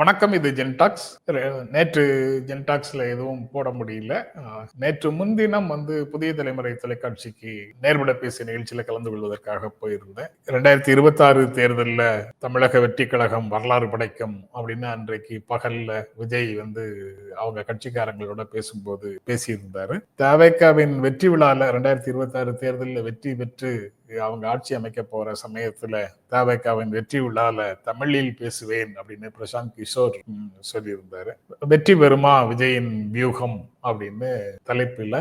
வணக்கம் இது ஜென்டாக்ஸ் நேற்று ஜென்டாக்ஸ்ல எதுவும் போட முடியல. நேற்று முன்தினம் வந்து புதிய தலைமுறை தொலைக்காட்சிக்கு நேர்விட பேசிய நிகழ்ச்சியில கலந்து கொள்வதற்காக போயிருந்தேன். ரெண்டாயிரத்தி இருபத்தி ஆறு தேர்தலில் தமிழக வெற்றி கழகம் வரலாறு படைக்கும் அப்படின்னு அன்றைக்கு பகல்ல விஜய் வந்து அவங்க கட்சிக்காரங்களோட பேசும்போது பேசியிருந்தாரு. தவேக்காவின் வெற்றி விழால ரெண்டாயிரத்தி இருபத்தி ஆறு தேர்தலில் வெற்றி பெற்று அவங்க ஆட்சி அமைக்க போற சமயத்துல தவேக்காவின் வெற்றி விழால தமிழில் பேசுவேன் அப்படின்னு பிரசாந்த் கிஷோர் சொல்லியிருந்தாரு. வெற்றி பெறுமா விஜயின் வியூகம் அப்படின்னு தலைப்பில்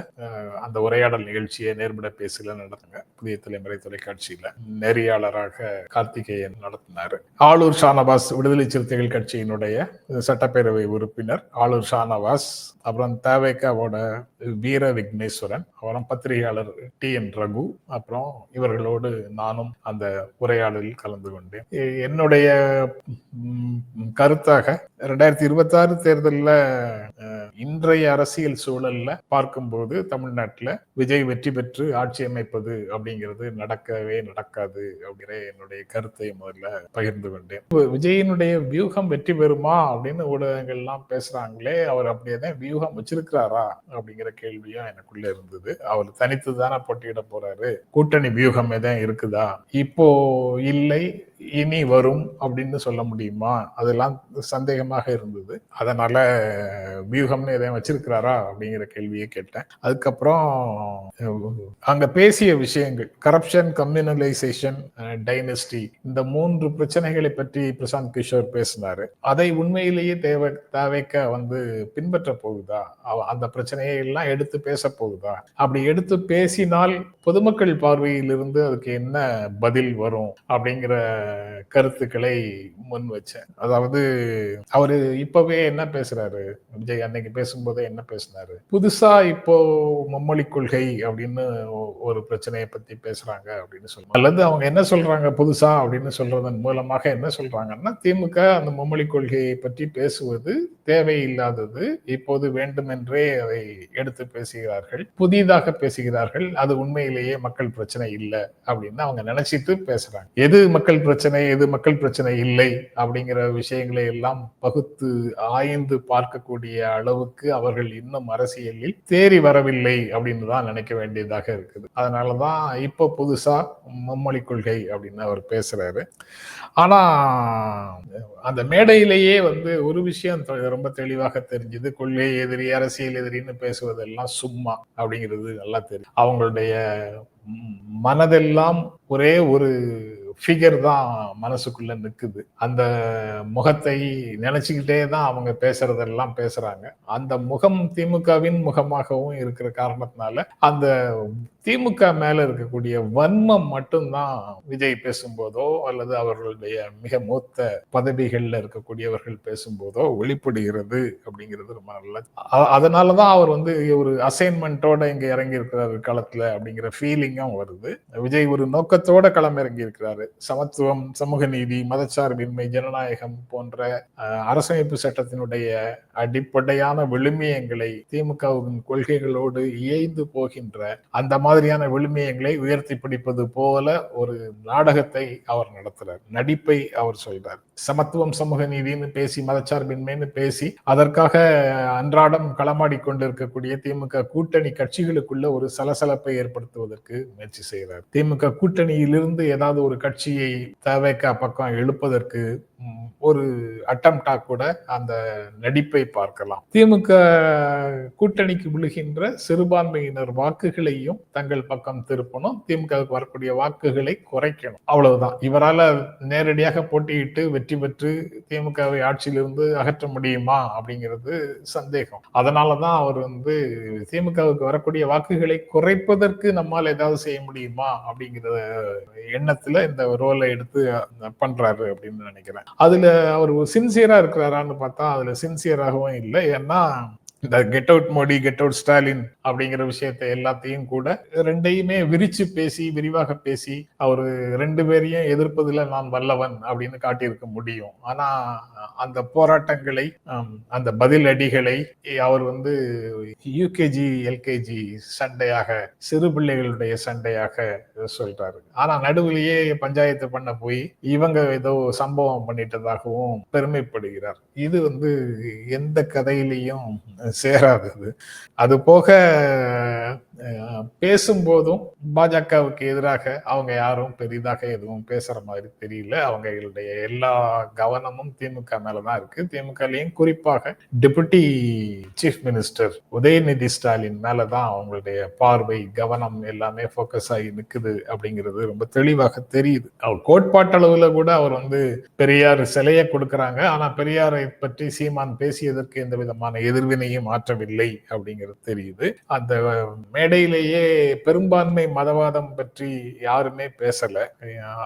அந்த உரையாடல் நிகழ்ச்சியை நேர்பட பேசல நடத்துங்க. புதிய தலைமுறை தொலைக்காட்சியில நெறியாளராக கார்த்திகேயன் நடத்தினாரு. ஆளூர் ஷானவாஸ் விடுதலை சிறுத்தைகள் கட்சியினுடைய சட்டப்பேரவை உறுப்பினர் ஆளூர் ஷானவாஸ் அப்புறம் தேவைக்காவோட வீர விக்னேஸ்வரன் அப்புறம் பத்திரிகையாளர் டி என் ரகு அப்புறம் அவர்களோடு நானும் அந்த உரையாடலில் கலந்து கொண்டேன். என்னுடைய கருத்தாக ரெண்டாயிரத்தி இருபத்தி ஆறு தேர்தலில் இன்றைய அரசியல் சூழல்ல பார்க்கும்போது தமிழ்நாட்டில் விஜய் வெற்றி பெற்று ஆட்சி அமைப்பது அப்படிங்கிறது நடக்கவே நடக்காது அப்படிங்கிற என்னுடைய கருத்தை முதல்ல பகிர்ந்து கொண்டேன். விஜயினுடைய வியூகம் வெற்றி பெறுமா அப்படின்னு ஊடகங்கள்லாம் பேசுறாங்களே அவர் அப்படியே தான் வியூகம் வச்சிருக்கிறாரா அப்படிங்கிற கேள்வியும் எனக்குள்ள இருந்தது. அவர் தனித்து தானே போட்டியிட போறாரு. கூட்டணி வியூகம் எதுவும் இருக்குதா? இப்போ இல்லை இனி வரும் அப்படின்னு சொல்ல முடியுமா? அதெல்லாம் சந்தேகமாக இருந்தது. அதனால வியூகம்னு எதையும் வச்சிருக்கிறாரா அப்படிங்கிற கேள்வியை கேட்டேன். அதுக்கப்புறம் அங்க பேசிய விஷயங்கள் கரப்ஷன் கம்யூனலைசேஷன் டைனஸ்டி இந்த மூன்று பிரச்சனைகளை பற்றி பிரசாந்த் கிஷோர் பேசினாரு. அதை உண்மையிலேயே தேவை தேவைக்க வந்து பின்பற்ற போகுதா? அவ- அந்த பிரச்சனையை எல்லாம் எடுத்து பேச போகுதா? அப்படி எடுத்து பேசினால் பொதுமக்கள் பார்வையிலிருந்து அதுக்கு என்ன பதில் வரும் அப்படிங்கிற கருத்துக்களை முன் வச்சேன். அதாவது அவரு இப்பவே என்ன பேசுறாரு? விஜய் அன்னைக்கு பேசும்போதே என்ன பேசினாரு? புதுசா இப்போ மும்மொழி கொள்கை அப்படின்னு ஒரு பிரச்சனையை பத்தி பேசுறாங்க அப்படின்னு சொல்லுவாங்க. அல்லது அவங்க என்ன சொல்றாங்க புதுசா அப்படின்னு சொல்றதன் மூலமாக என்ன சொல்றாங்கன்னா திமுக அந்த மும்மொழி கொள்கையை பற்றி பேசுவது தேவையில்லாதது. இப்போது வேண்டுமென்றே அதை எடுத்து பேசுகிறார்கள். புதிதாக பேசுகிறார்கள். அது உண்மையிலேயே மக்கள் பிரச்சனை இல்லை அப்படின்னு அவங்க நினைச்சிட்டு பேசுறாங்க. எது மக்கள் பிரச்சனை? பிரச்சனை எது மக்கள் பிரச்சனை இல்லை அப்படிங்கிற விஷயங்களை எல்லாம் பகுத்து ஆய்ந்து பார்க்கக்கூடிய அளவுக்கு அவர்கள் இன்னும் அரசியலில் தேறி வரவில்லை அப்படின்னு தான் நினைக்க வேண்டியதாக இருக்குது. அதனாலதான் இப்போ புதுசா மும்மொழி கொள்கை அப்படின்னு அவர் பேசுறாரு. ஆனா அந்த மேடையிலேயே வந்து ஒரு விஷயம் ரொம்ப தெளிவாக தெரிஞ்சது. கொள்கை எதிரி அரசியல் எதிரின்னு பேசுவதெல்லாம் சும்மா அப்படிங்கிறது நல்லா தெரியும். அவங்களுடைய மனதெல்லாம் ஒரே ஒரு ஃபிகர் தான் மனசுக்குள்ள நிற்குது அந்த முகத்தை நினைச்சுக்கிட்டே தான் அவங்க பேசுறதெல்லாம் பேசுறாங்க. அந்த முகம் திமுகவின் முகமாகவும் இருக்கிற காரணத்தினால அந்த திமுக மேல இருக்கக்கூடிய வன்மம் மட்டும்தான் விஜய் பேசும்போதோ அல்லது அவர்களுடைய மிக மூத்த பதவிகள்ல இருக்கக்கூடியவர்கள் பேசும்போதோ வெளிப்படுகிறது அப்படிங்கிறது ரொம்ப நல்லது. அ- அதனாலதான் அவர் வந்து ஒரு அசைன்மெண்ட்டோட இங்க இறங்கி இருக்கிறாரு களத்துல அப்படிங்கிற ஃபீலிங்கும் வருது. விஜய் ஒரு நோக்கத்தோட களம் இறங்கி இருக்கிறாரு சமத்துவம் சமூக நீதி மதச்சார்பின்மை ஜனநாயகம் போன்ற அரசமைப்பு சட்டத்தினுடைய அடிப்படையான விழுமியங்களை திமுகவின் கொள்கைகளோடு இயைந்து போகின்ற அந்த மாதிரியான விழுமியங்களை உயர்த்தி பிடிப்பது போல ஒரு நாடகத்தை அவர் நடத்துறார். நடிப்பை அவர் சொல்றார். சமத்துவம் சமூக நீதினு பேசி மதச்சார்பின்மைன்னு பேசி அதற்காக அன்றாடம் களமாடி கொண்டிருக்கக்கூடிய திமுக கூட்டணி கட்சிகளுக்குள்ள ஒரு சலசலப்பை ஏற்படுத்துவதற்கு முயற்சி செய்கிறார் திமுக கூட்டணியிலிருந்து ஏதாவது ஒரு கட்சி கட்சியை தவேக பக்கம் எழுப்பதற்கு ஒரு அட்டம்டா கூட அந்த நடிப்பை பார்க்கலாம். திமுக கூட்டணிக்கு விழுகின்ற சிறுபான்மையினர் வாக்குகளையும் தங்கள் பக்கம் திருப்பணும். திமுகவுக்கு வரக்கூடிய வாக்குகளை குறைக்கணும். அவ்வளவுதான். இவரால நேரடியாக போட்டியிட்டு வெற்றி பெற்று திமுகவை ஆட்சியிலிருந்து அகற்ற முடியுமா அப்படிங்கிறது சந்தேகம். அதனாலதான் அவர் வந்து திமுகவுக்கு வரக்கூடிய வாக்குகளை குறைப்பதற்கு நம்மால் ஏதாவது செய்ய முடியுமா அப்படிங்கிற எண்ணத்துல இந்த ரோலை எடுத்து பண்றாரு அப்படின்னு நினைக்கிறேன். அதுல அவர் சின்சியரா இருக்கிறாரான்னு பார்த்தா அதுல சின்சியராகவும் இல்லை. ஏன்னா இந்த get out Modi get out Stalin அப்படிங்கிற விஷயத்தை எல்லாத்தையும் கூட ரெண்டையுமே விரிச்சு பேசி விரிவாக பேசி அவர் ரெண்டு பேரையும் எதிர்ப்பதில் நான் வல்லவன் அப்படின்னு காட்டியிருக்க முடியும். ஆனா அந்த போராட்டங்களை அந்த பதில் அடிகளை அவர் வந்து யூகேஜி எல்கேஜி சண்டையாக சிறு பிள்ளைகளுடைய சண்டையாக சொல்றாரு. ஆனா நடுவிலேயே பஞ்சாயத்து பண்ண போய் இவங்க ஏதோ சம்பவம் பண்ணிட்டதாகவும் பெருமைப்படுகிறார். இது வந்து எந்த கதையிலையும் சேராதது அது போக பேசும்போதும் பாஜகவுக்கு எதிராக அவங்க யாரும் பெரிதாக எதுவும் பேசுற மாதிரி தெரியல. அவங்களுடைய எல்லா கவனமும் திமுக மேலதான் இருக்கு. திமுகலையும் குறிப்பாக deputy chief minister Udhayanidhi Stalin மேலதான் அவங்களுடைய பார்வை கவனம் எல்லாமே போக்கஸ் ஆகி நிற்குது அப்படிங்கிறது ரொம்ப தெளிவாக தெரியுது. அவர் கோட்பாட்டளவுல கூட அவர் வந்து பெரியார் சிலையை கொடுக்கறாங்க. ஆனா பெரியாரை பற்றி சீமான் பேசியதற்கு எந்த விதமான எதிர்வினையும் மாற்றவில்லை அப்படிங்கிறது தெரியுது. அந்த மேடையிலேயே பெரும்பான்மை மதவாதம் பற்றி யாருமே பேசல.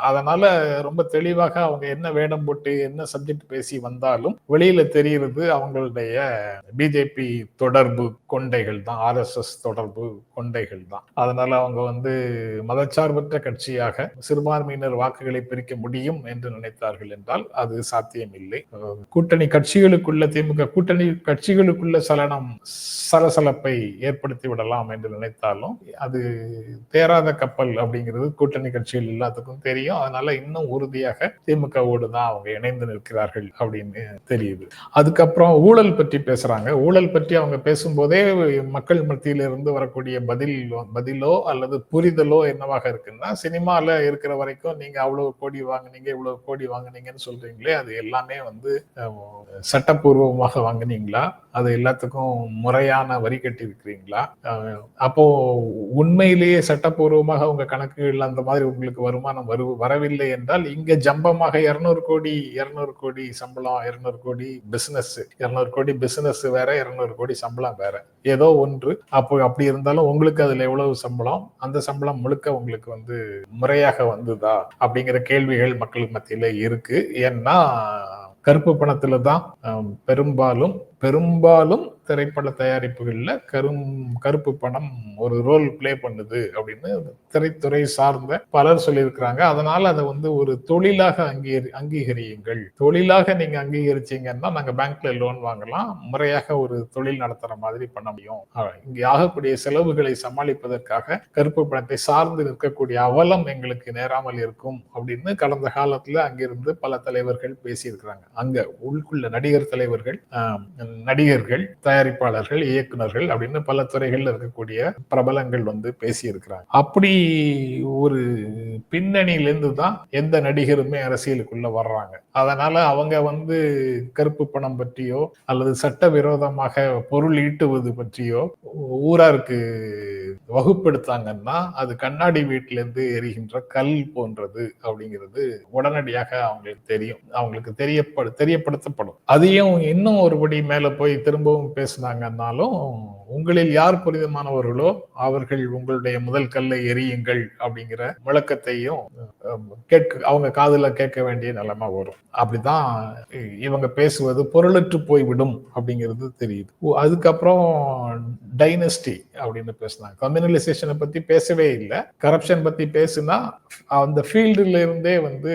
அதனால ரொம்ப தெளிவாக அவங்க என்ன வேடம் போட்டு என்ன சப்ஜெக்ட் பேசி வந்தாலும் வெளியில தெரிகிறது அவங்களுடைய பிஜேபி தொடர்பு கொண்டைகள் தான் ஆர் எஸ் எஸ் தொடர்பு கொண்டைகள் தான். அதனால அவங்க வந்து மதச்சார்பற்ற கட்சியாக சிறுபான்மையினர் வாக்குகளை பிரிக்க முடியும் என்று நினைத்தார்கள் என்றால் அது சாத்தியமில்லை. கூட்டணி கட்சிகளுக்குள்ள திமுக கூட்டணி கட்சிகளுக்குள்ள சலனம் சலசலப்பை ஏற்படுத்தி விடலாம் என்று நினைத்தாலும் அது தேராத கப்பல் அப்படிங்கிறது கூட்டணி கட்சிகள் எல்லாத்துக்கும் தெரியும். அதனால இன்னும் உறுதியாக திமுகவோடு தான் அவங்க இணைந்து நிற்கிறார்கள் அப்படின்னு தெரியுது. அதுக்கப்புறம் ஊழல் பற்றி பேசுறாங்க. ஊழல் பற்றி அவங்க பேசும்போதே மக்கள் மத்தியில இருந்து வரக்கூடிய பதில் பதிலோ அல்லது புரிதலோ என்னவாக இருக்குன்னா சினிமால இருக்கிற வரைக்கும் நீங்க அவ்வளவு கோடி வாங்கினீங்க இவ்வளவு கோடி வாங்கினீங்கன்னு சொல்றீங்களே அது எல்லாமே வந்து சட்டப்பூர்வமாக வாங்கினீங்களா? அது எல்லாத்துக்கும் முறையான வரி கட்டி இருக்கிறீங்களா அப்போ உண்மையிலேயே சட்டப்பூர்வமாக உங்க கணக்குகள் அந்த மாதிரி உங்களுக்கு வருமானம் வரு வரவில்லை என்றால் இங்க ஜம்பமாக இருநூறு கோடி இருநூறு கோடி சம்பளம் இருநூறு கோடி பிசினஸ் இருநூறு கோடி பிசினஸ் வேற இருநூறு கோடி சம்பளம் வேற. ஏதோ ஒன்று. அப்போ அப்படி இருந்தாலும் உங்களுக்கு அதுல எவ்வளவு சம்பளம்? அந்த சம்பளம் முழுக்க உங்களுக்கு வந்து முறையாக வந்ததா? அப்படிங்கிற கேள்விகள் மக்கள் மத்தியில இருக்கு. ஏன்னா கருப்பு பணத்துல தான் பெரும்பாலும் பெரும்பாலும் திரைப்பட தயாரிப்புகளில் கரும் கருப்பு பணம் ஒரு ரோல் பிளே பண்ணுது அப்படின்னு திரைத்துறை சார்ந்த பலர் சொல்லியிருக்கிறாங்க. அதனால அதை வந்து ஒரு தொழிலாக அங்கீகரி அங்கீகரியுங்கள். தொழிலாக நீங்க அங்கீகரிச்சீங்கன்னா நாங்க பேங்க்ல லோன் வாங்கலாம். முறையாக ஒரு தொழில் நடத்துற மாதிரி பண்ண முடியும். இங்கே ஆகக்கூடிய செலவுகளை சமாளிப்பதற்காக கருப்பு பணத்தை சார்ந்து நிற்கக்கூடிய அவலம் எங்களுக்கு நேராமல் இருக்கும் அப்படின்னு கடந்த காலத்துல அங்கிருந்து பல தலைவர்கள் பேசியிருக்கிறாங்க. அங்க உள்குள்ள நடிகர் தலைவர்கள் நடிகர்கள் தயாரிப்பாளர்கள் இயக்குநர்கள் அப்படின்னு பல துறைகள்ல இருக்கக்கூடிய பிரபலங்கள் வந்து பேசியிருக்கிறாங்க. அப்படி ஒரு பின்னணியிலிருந்து தான் எந்த நடிகருமே அரசியலுக்குள்ள வர்றாங்க. அதனால அவங்க வந்து கருப்பு பணம் பற்றியோ அல்லது சட்ட விரோதமாக பொருள் ஈட்டுவது பற்றியோ ஊராருக்கு வகுப்படுத்தாங்கன்னா அது கண்ணாடி வீட்டிலேருந்து எரிகின்ற கல் போன்றது அப்படிங்கிறது உடனடியாக அவங்களுக்கு தெரியும். அவங்களுக்கு தெரியப்படு தெரியப்படுத்தப்படும். அதையும் இன்னும் ஒருபடி மேலே போய் திரும்பவும் பேசினாங்கன்னாலும் உங்களில் யார் புரிதமானவர்களோ அவர்கள் உங்களுடைய முதல் கல்லை எரியுங்கள் அப்படிங்கிற விளக்கத்தையும் கேட்க அவங்க காதுல கேட்க வேண்டிய நிலைமை வரும். அப்படிதான் இவங்க பேசுவது பொருளற்று போய்விடும் அப்படிங்கிறது தெரியுது. அதுக்கப்புறம் டைனஸ்டி அப்படின்னு பேசினாங்க. கம்யூனலைசேஷனை பத்தி பேசவே இல்லை. கரப்ஷன் பத்தி பேசுனா அந்த ஃபீல்டுல இருந்தே வந்து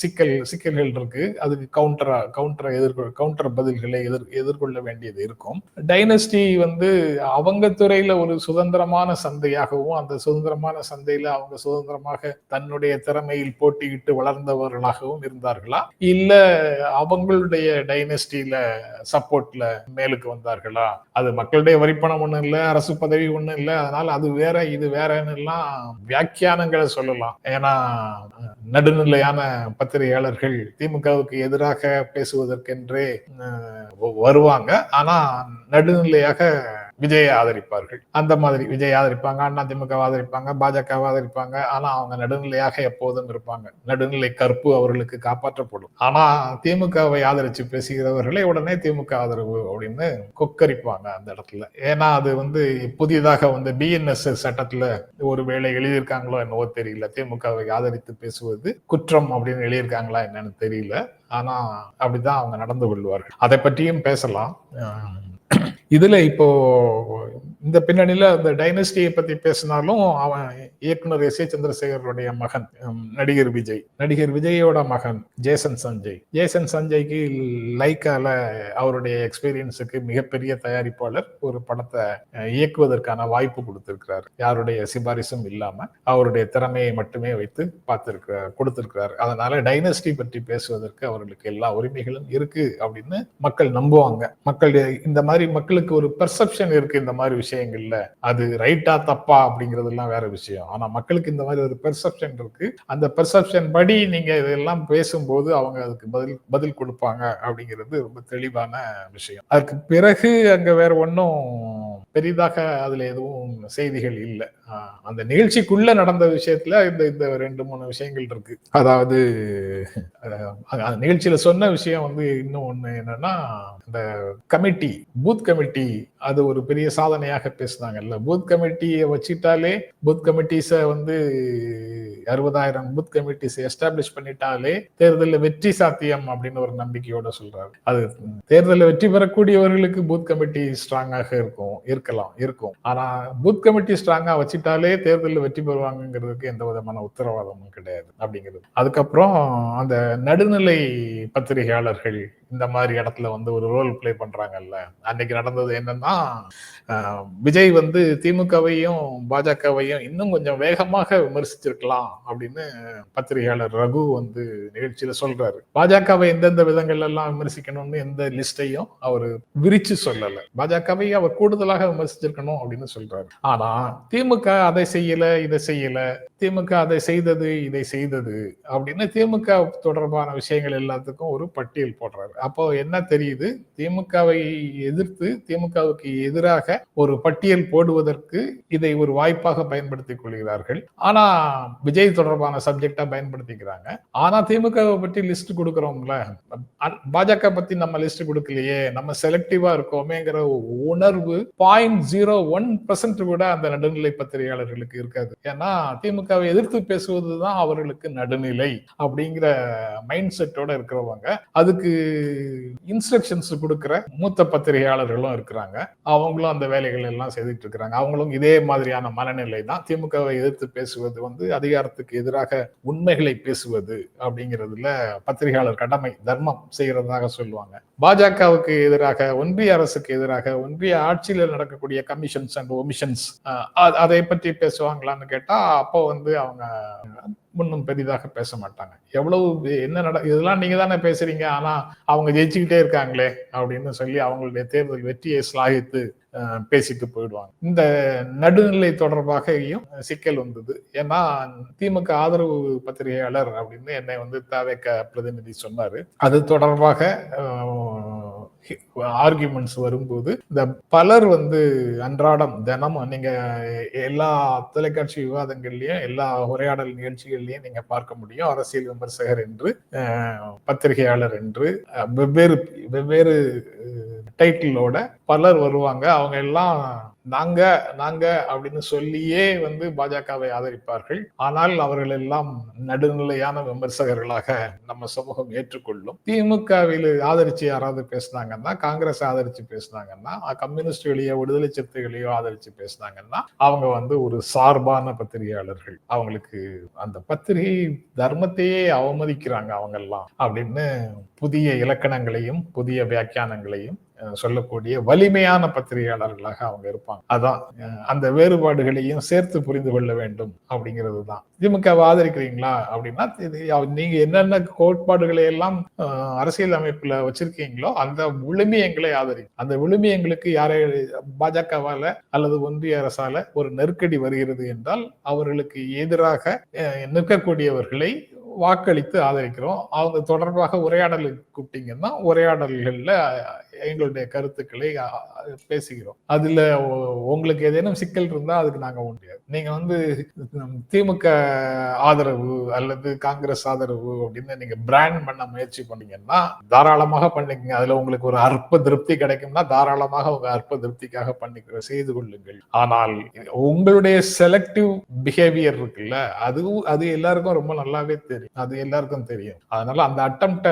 சிக்கல் சிக்கல்கள் இருக்கு. அதுக்கு கவுண்டரா கவுண்டரை எதிர்கொள் கவுண்டர் பதில்களை எதிர் எதிர்கொள்ள வேண்டியது இருக்கும். டைனஸ்டி வந்து அவங்க துறையில ஒரு சுதந்திரமான சந்தையாகவும் அந்த சுதந்திரமான சந்தையில அவங்க சுதந்திரமாக தன்னுடைய திறமையில் போட்டியிட்டு வளர்ந்தவர்களாகவும் இருந்தார்களா? இல்ல அவங்களுடைய டைனஸ்டியில சப்போர்ட்ல மேலுக்கு வந்தார்களா? அது மக்களுடைய வரிப்பணம் ஒண்ணு இல்ல அரசு பதவி ஒண்ணும் இல்ல. அதனால அது வேற இது வேறன்னு எல்லாம் வியாக்கியானங்களை சொல்லலாம். ஏன்னா நடுநிலையான பத்திரிகையாளர்கள் திமுகவுக்கு எதிராக பேசுவதற்கென்றே வருவாங்க. ஆனா நடுநிலையாக விஜயை ஆதரிப்பார்கள். அந்த மாதிரி விஜய் ஆதரிப்பாங்க அண்ணா திமுக ஆதரிப்பாங்க பாஜக ஆதரிப்பாங்க. ஆனா அவங்க நடுநிலையாக எப்போதும் இருப்பாங்க. நடுநிலை கற்பு அவர்களுக்கு காப்பாற்றப்படும். ஆனா திமுகவை ஆதரிச்சு பேசுகிறவர்களை உடனே திமுக ஆதரவு அப்படின்னு கொக்கரிப்பாங்க அந்த இடத்துல. ஏன்னா அது வந்து புதிதாக வந்து பிஎன்எஸ் சட்டத்துல ஒரு வேலை எழுதியிருக்காங்களோ என்னவோ தெரியல. திமுகவை ஆதரித்து பேசுவது குற்றம் அப்படின்னு எழுதியிருக்காங்களா என்னன்னு தெரியல. ஆனா அப்படிதான் அவங்க நடந்து கொள்வார்கள். அதை பற்றியும் பேசலாம். இதுல இப்போ இந்த பின்னணியில அந்த டைனஸ்டியை பத்தி பேசினாலும் அவன் இயக்குனர் எஸ் ஏ சந்திரசேகருடைய மகன் நடிகர் விஜய். நடிகர் விஜயோட மகன் ஜேசன் சஞ்சய். ஜேசன் சஞ்சய்க்கு லைக்கால அவருடைய எக்ஸ்பீரியன்ஸுக்கு மிகப்பெரிய தயாரிப்பாளர் ஒரு படத்தை இயக்குவதற்கான வாய்ப்பு கொடுத்திருக்கிறார். யாருடைய சிபாரிசும் இல்லாம அவருடைய திறமையை மட்டுமே வைத்து பார்த்திருக்கிறார் கொடுத்திருக்கிறார். அதனால டைனஸ்டி பற்றி பேசுவதற்கு அவர்களுக்கு எல்லா உரிமைகளும் இருக்கு அப்படின்னு மக்கள் நம்புவாங்க. மக்கள் இந்த மாதிரி மக்களுக்கு ஒரு பெர்செப்ஷன் இருக்கு இந்த மாதிரி விஷயம் விஷயங்கள்ல அது ரைட்டா தப்பா அப்படிங்கறதெல்லாம் வேற விஷயம். ஆனா மக்களுக்கு இந்த மாதிரி ஒரு பெர்செப்ஷன் இருக்கு. அந்த பெர்செப்ஷன் படி நீங்க இதெல்லாம் பேசும்போது அவங்க அதுக்கு பதில் பதில் கொடுப்பாங்க அப்படிங்கிறது ரொம்ப தெளிவான விஷயம். அதுக்கு பிறகு அங்க வேற ஒன்றும் பெரிதாக அதுல எதுவும் செய்திகள் இல்லை. அந்த நிகழ்ச்சிக்குள்ள நடந்த விஷயத்துல இந்த இந்த ரெண்டு மூணு விஷயங்கள் இருக்கு. அதாவது அந்த நிகழ்ச்சியில சொன்ன விஷயம் வந்து இன்னும் ஒண்ணு என்னன்னா இந்த கமிட்டி பூத் கமிட்டி அது ஒரு பெரிய சாதனையாக பேசினாங்கல்ல. பூத் கமிட்டியை வச்சுட்டாலே பூத் கமிட்டிஸை வந்து அறுபதாயிரம் பூத் கமிட்டிஸை எஸ்டாப்ளிஷ் பண்ணிட்டாலே தேர்தலில் வெற்றி சாத்தியம் அப்படின்னு ஒரு நம்பிக்கையோட சொல்றாரு. அது தேர்தலில் வெற்றி பெறக்கூடியவர்களுக்கு பூத் கமிட்டி ஸ்ட்ராங்காக இருக்கும் இருக்கலாம் இருக்கும். ஆனா பூத் கமிட்டி ஸ்ட்ராங்கா வச்சுட்டாலே தேர்தலில் வெற்றி பெறுவாங்கங்கிறதுக்கு எந்த விதமான உத்தரவாதமும் கிடையாது அப்படிங்கிறது. அதுக்கப்புறம் அந்த நடுநிலை பத்திரிகையாளர்கள் இந்த மாதிரி இடத்துல வந்து ஒரு ரோல் ப்ளே பண்றாங்கல்ல. அன்னைக்கு நடந்தது என்னன்னா விஜய் வந்து திமுகவையும் பாஜகவையும் இன்னும் கொஞ்சம் வேகமாக விமர்சிச்சிருக்கலாம் அப்படின்னு பத்திரிகையாளர் ரகு வந்து நிகழ்ச்சியில சொல்றாரு. பாஜகவை எந்தெந்த விதங்கள் எல்லாம் விமர்சிக்கணும்னு எந்த லிஸ்டையும் அவர் விரிச்சு சொல்லல. பாஜகவை அவர் கூடுதலாக விமர்சிச்சிருக்கணும் அப்படின்னு சொல்றாரு. ஆனா திமுக அதை செய்யல இதை செய்யல திமுக அதை செய்தது இதை செய்தது அப்படின்னு திமுக தொடர்பான விஷயங்கள் எல்லாத்துக்கும் ஒரு பட்டியல் போடுறாரு. அப்போ என்ன தெரியுது? திமுகவை எதிர்த்து திமுக திமுகவுக்கு எதிராக ஒரு பட்டியல் போடுவதற்கு இதை ஒரு வாய்ப்பாக பயன்படுத்திக் கொள்கிறார்கள். ஆனா விஜய் தொடர்பான சப்ஜெக்டா பயன்படுத்திக்கிறாங்க. ஆனா திமுகவை பற்றி லிஸ்ட் கொடுக்கறோம்ல. பாஜக பத்தி நம்ம லிஸ்ட் கொடுக்கலையே. நம்ம செலக்டிவா இருக்கோமேங்கிற உணர்வு பாயிண்ட் ஜீரோ ஒன் கூட அந்த நடுநிலை பத்திரிகையாளர்களுக்கு இருக்காது. ஏன்னா திமுகவை எதிர்த்து பேசுவதுதான் அவர்களுக்கு நடுநிலை அப்படிங்கிற மைண்ட் செட்டோட இருக்கிறவங்க. அதுக்கு இன்ஸ்ட்ரக்ஷன்ஸ் கொடுக்கிற மூத்த பத்திரிகையாளர்களும் இருக்கிறாங்க. அவங்களும் அந்த வேலைகள் எல்லாம் செய்துட்டு இருக்கிறாங்க அவங்களும் இதே மாதிரியான மனநிலை தான் திமுகவை எதிர்த்து பேசுவது வந்து அதிகாரத்துக்கு எதிராக உண்மைகளை பேசுவது அப்படிங்கிறதுல பத்திரிகையாளர் கடமை தர்மம் செய்யறதாக சொல்லுவாங்க. பாஜகவுக்கு எதிராக ஒன்றிய அரசுக்கு எதிராக ஒன்றிய ஆட்சியில் நடக்கக்கூடிய கமிஷன்ஸ் அண்ட் ஒமிஷன்ஸ் அதை பற்றி பேசுவாங்களான்னு கேட்டா அப்போ வந்து அவங்க ஒன்றும் பெரிதாக பேச மாட்டாங்க. எவ்வளவு என்ன நட இதெல்லாம் நீங்க தானே பேசுறீங்க ஆனா அவங்க ஜெயிச்சுக்கிட்டே இருக்காங்களே அப்படின்னு சொல்லி அவங்களுடைய தேர்தல் வெற்றியை சிலாகித்து பேசிட்டு போயிடுவாங்க. இந்த நடுநிலை தொடர்பாகவும் சிக்கல் வந்தது. ஏன்னா திமுக ஆதரவு பத்திரிகையாளர் அப்படின்னு என்னை வந்து தவேக்க பிரதிநிதி சொன்னாரு. அது தொடர்பாக ஆர்குமெண்ட்ஸ் வரும்போது இந்த பலர் வந்து அன்றாடம் தினமும் நீங்க எல்லா தொலைக்காட்சி விவாதங்கள்லயும் எல்லா உரையாடல் நிகழ்ச்சிகள்லயும் நீங்க பார்க்க முடியும். அரசியல் விமர்சகர் என்று பத்திரிகையாளர் என்று வெவ்வேறு வெவ்வேறு டைட்டிலோட பலர் வருவாங்க. அவங்க எல்லாம் நாங்க நாங்க அப்படின்னு சொல்லியே வந்து பாஜகவை ஆதரிப்பார்கள். ஆனால் அவர்கள் எல்லாம் நடுநிலையான விமர்சகர்களாக நம்ம சமூகம் ஏற்றுக்கொள்ளும். திமுகவில் ஆதரிச்சு யாராவது பேசுனாங்கன்னா காங்கிரஸ் ஆதரிச்சு பேசினாங்கன்னா கம்யூனிஸ்டுகளையோ விடுதலை சிறுத்தைகளையோ ஆதரிச்சு பேசினாங்கன்னா அவங்க வந்து ஒரு சார்பான பத்திரிகையாளர்கள். அவங்களுக்கு அந்த பத்திரிகை தர்மத்தையே அவமதிக்கிறாங்க அவங்க எல்லாம் அப்படின்னு புதிய இலக்கணங்களையும் புதிய வியாக்கியானங்களையும் சொல்லக்கூடிய வலிமையான பத்திரிகையாளர்களாக அவங்க இருப்பாங்க. அதான் அந்த வேறுபாடுகளையும் சேர்த்து புரிந்து கொள்ள வேண்டும் அப்படிங்கிறது தான். திமுகவை ஆதரிக்கிறீங்களா அப்படின்னா இது நீங்க என்னென்ன கோட்பாடுகளை எல்லாம் அரசியல் அமைப்புல வச்சிருக்கீங்களோ அந்த விழுமியங்களை ஆதரி அந்த விழுமியங்களுக்கு யாரை பாஜகவால அல்லது ஒன்றிய அரசால ஒரு நெருக்கடி வருகிறது என்றால் அவர்களுக்கு எதிராக நிற்கக்கூடியவர்களை வாக்களித்து ஆதரிக்கிறோம். அவங்க தொடர்பாக உரையாடல் கூப்பிட்டீங்கன்னா உரையாடல்களில் எங்களுடைய கருத்துக்களை பேசுகிறோம். அதுல உங்களுக்கு ஏதேனும் சிக்கல் இருந்தா அதுக்கு நாங்க முடியாது நீங்க வந்து திமுக ஆதரவு அல்லது காங்கிரஸ் ஆதரவு அப்படின்னு நீங்க பிராண்ட் பண்ண முயற்சி பண்ணீங்கன்னா தாராளமாக பண்ணிக்கங்க. அதுல உங்களுக்கு ஒரு அற்ப திருப்தி கிடைக்கும்னா தாராளமாக உங்க அற்ப திருப்திக்காக பண்ணி செய்து கொள்ளுங்கள். ஆனால் உங்களுடைய செலக்டிவ் பிஹேவியர் இருக்குல்ல அதுவும் அது எல்லாருக்கும் ரொம்ப நல்லாவே தெரியும். அது எல்லாருக்கும் தெரியும். அதனால அந்த அட்டம்ப்ட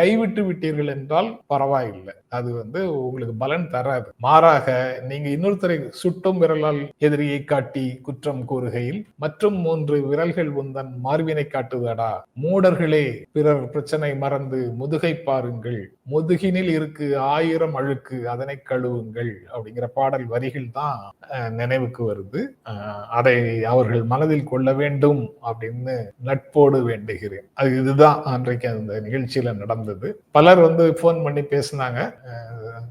கைவிட்டு விட்டீர்கள் என்றால் பரவாயில்லை. அது வந்து உங்களுக்கு பலன் தராது. மாறாக நீங்க இன்னொருத்தரை சுட்டும் விரலால் எதிரியை காட்டி குற்றம் கூறுகையில் மற்றும் மூன்று விரல்கள் உந்தன் மார்பினை காட்டுதடா. மூடர்களே பிறர் பிரச்சனை மறந்து முதுகை பாருங்கள். முதுகினில் இருக்கு ஆயிரம் அழுக்கு அதனை கழுவுங்கள் அப்படிங்கிற பாடல் வரிகள் தான் நினைவுக்கு வருது. அதை அவர்கள் மனதில் கொள்ள வேண்டும் அப்படின்னு நட்போடு வேண்டுகிறேன். அது இதுதான் அன்றைக்கு அந்த நிகழ்ச்சியில நடந்தது. பலர் வந்து போன் பண்ணி பேசினாங்க.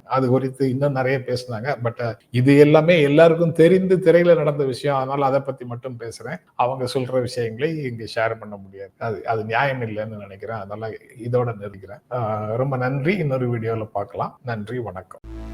அது குறித்து இன்னும் நிறைய பேசினாங்க. பட் இது எல்லாமே எல்லாருக்கும் தெரிந்து திரையில நடந்த விஷயம். அதனால அதை பத்தி மட்டும் பேசுறேன். அவங்க சொல்ற விஷயங்களை இங்க ஷேர் பண்ண முடியாது. அது அது நியாயம் இல்லைன்னு நினைக்கிறேன். அதனால இதோட நிறுத்திக்கிறேன் ரொம்ப நன்றி. இன்னொரு வீடியோல பார்க்கலாம். நன்றி. வணக்கம்.